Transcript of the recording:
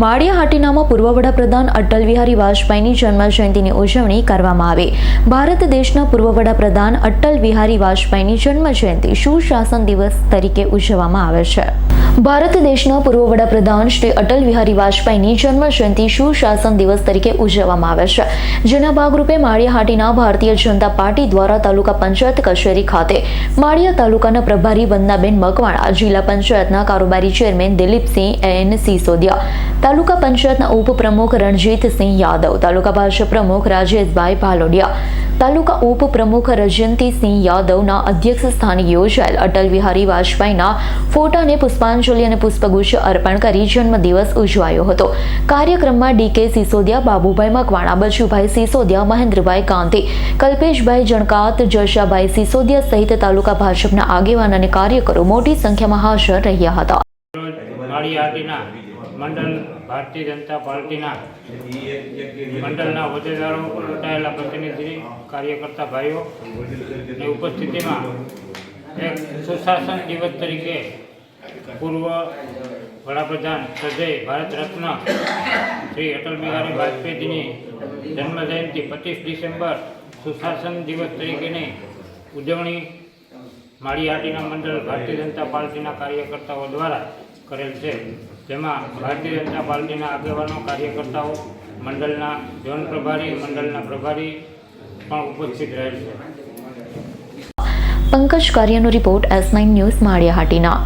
માળિયા હાટીનામાં પૂર્વ વડાપ્રધાન અટલ બિહારી વાજપેયીની જન્મજયંતિની ઉજવણી કરવામાં આવી. ભારત દેશના પૂર્વ વડાપ્રધાન અટલ બિહારી વાજપેયીની જન્મજયંતિ સુશાસન દિવસ તરીકે ઉજવવામાં આવે છે. ભારત દેશના પૂર્વ વડાપ્રધાન શ્રી અટલ બિહારી વાજપેયીની જન્મજયંતિ સુશાસન દિવસ તરીકે ઉજવવામાં આવે છે. જેના ભાગરૂપે માળિયા હાટીના ભારતીય જનતા પાર્ટી દ્વારા તાલુકા પંચાયત કચેરી ખાતે માળિયા તાલુકાના પ્રભારી વંદનાબેન મકવાણા, જિલ્લા પંચાયતના કારોબારી ચેરમેન દિલીપસિંહ એન સિસોદિયા તાલુકા પંચાયતના ઉપપ્રમુખ રણજીતસિંહ યાદવ, તાલુકા ભાજપ પ્રમુખ રાજેશભાઈ ભાલોડિયા, તાલુકા ઉપપ્રમુખ રજયંતીસિંહ યાદવના અધ્યક્ષ સ્થાને યોજાયેલ અટલ બિહારી વાજપેયીના ફોટાને પુષ્પાંજલિ અને પુષ્પગુચ્છ અર્પણ કરી જન્મદિવસ ઉજવાયો હતો. કાર્યક્રમમાં ડીકે સિસોદિયા, બાબુભાઈ મકવાણા, બચુભાઈ સિસોદિયા, મહેન્દ્રભાઈ ગાંધી કલ્પેશભાઈ જણકાત, જશાભાઈ સિસોદિયા સહિત તાલુકા ભાજપના આગેવાન અને કાર્યકરો મોટી સંખ્યામાં હાજર રહ્યા હતા. મંડળ ભારતીય જનતા પાર્ટીના મંડળના હોદ્દેદારો ચૂંટાયેલા પ્રતિનિધિ, કાર્યકર્તા ભાઈઓ ની ઉપસ્થિતિમાં એક સુશાસન દિવસ તરીકે પૂર્વ વડાપ્રધાન સજય ભારત રત્ન શ્રી અટલ બિહારી વાજપેયીજીની જન્મજયંતિ પચીસ ડિસેમ્બર સુશાસન દિવસ તરીકેની ઉજવણી માળીહાટીના મંડળ ભારતીય જનતા પાર્ટીના કાર્યકર્તાઓ દ્વારા કરેલ છે. જેમાં ભારતીય જનતા પાર્ટીના આગેવાનો, કાર્યકર્તાઓ, મંડળના ઝોન પ્રભારી, મંડળના પ્રભારી પણ ઉપસ્થિત રહેલ છે. પંકજ કાર્યનો report S nine news Maliya Hatina